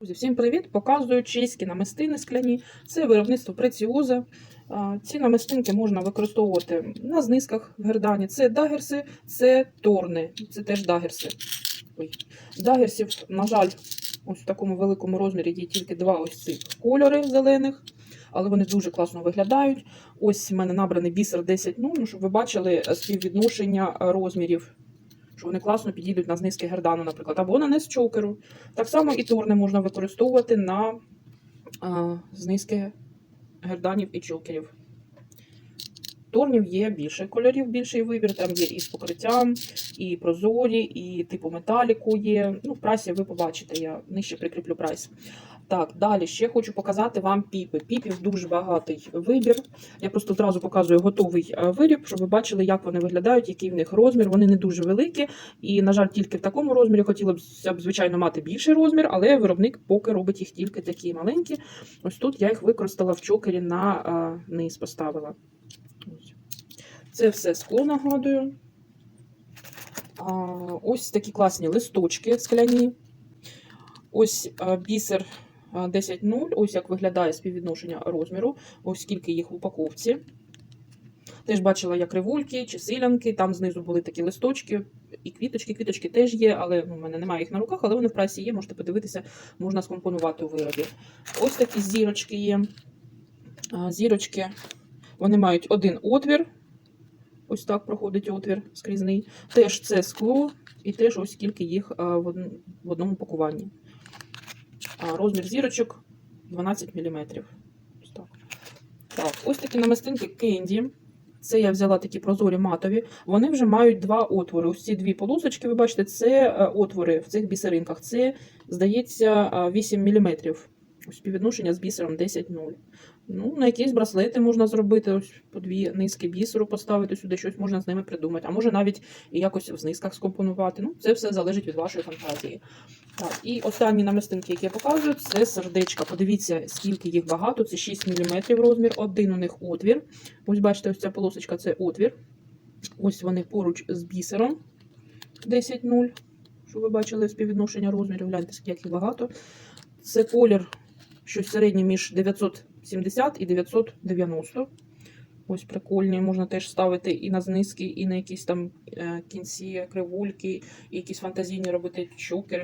Друзі, всім привіт! Показую чеські намистини скляні. Це виробництво преціоза. Ці намистинки можна використовувати на знизках в гердані. Це дагерси, це торни, це теж дагерси. Ой. Дагерсів, на жаль, ось в такому великому розмірі є тільки два ось цих кольори зелених, але вони дуже класно виглядають. Ось в мене набраний бісер 10 ну, щоб ви бачили співвідношення розмірів. Що вони класно підійдуть на знизки гердану, наприклад, або на низ чокеру. Так само і торни можна використовувати на а, знизки герданів і чокерів. Торнів є більше кольорів, більший вибір. Там є і з покриттям, і прозорі, і типу металіку є. Ну, в прайсі ви побачите, я нижче прикріплю прайс. Так, далі ще хочу показати вам піпи. Піпів дуже багатий вибір. Я просто зразу показую готовий е, виріб, щоб ви бачили, як вони виглядають, який в них розмір. Вони не дуже великі. І, на жаль, тільки в такому розмірі хотілося б, звичайно, мати більший розмір, але виробник поки робить їх тільки такі маленькі. Ось тут я їх використала в чокері на а, низ поставила. Це все скло нагадую. Ось такі класні листочки скляні. Ось а, бісер 10.0. Ось як виглядає співвідношення розміру. Ось скільки їх в упаковці. Теж бачила, як ривульки чи силянки. Там знизу були такі листочки і квіточки. Квіточки теж є, але ну, в мене немає їх на руках, але вони в прайсі є. Можете подивитися, можна скомпонувати у виробі. Ось такі зірочки є. Зірочки вони мають один отвір. Ось так проходить отвір скрізний. Теж це скло, і теж ось скільки їх в одному пакуванні. Розмір зірочок 12 мм. Так. Ось такі намистинки Кенді. Це я взяла такі прозорі матові. Вони вже мають два отвори. Ось ці дві полосочки, ви бачите, це е, отвори в цих бісеринках. Це, здається, е, 8 мм. Співвідношення з бісером 10-0. Ну, на якісь браслети можна зробити, ось по дві низки бісеру поставити сюди, щось можна з ними придумати. А може навіть і якось в знизках скомпонувати. Ну, це все залежить від вашої фантазії. Так, і останні намистинки, які я показую, це сердечка. Подивіться, скільки їх багато. Це 6 мм розмір, один у них отвір. Ось бачите, ось ця полосочка це отвір. Ось вони поруч з бісером 10-0. Щоб ви бачили співвідношення розмірів, гляньте, скільки їх багато. Це колір щось середнє між 970 і 990. Ось прикольні, можна теж ставити і на знизки, і на якісь там е, кінці кривульки, і якісь фантазійні робити чокери.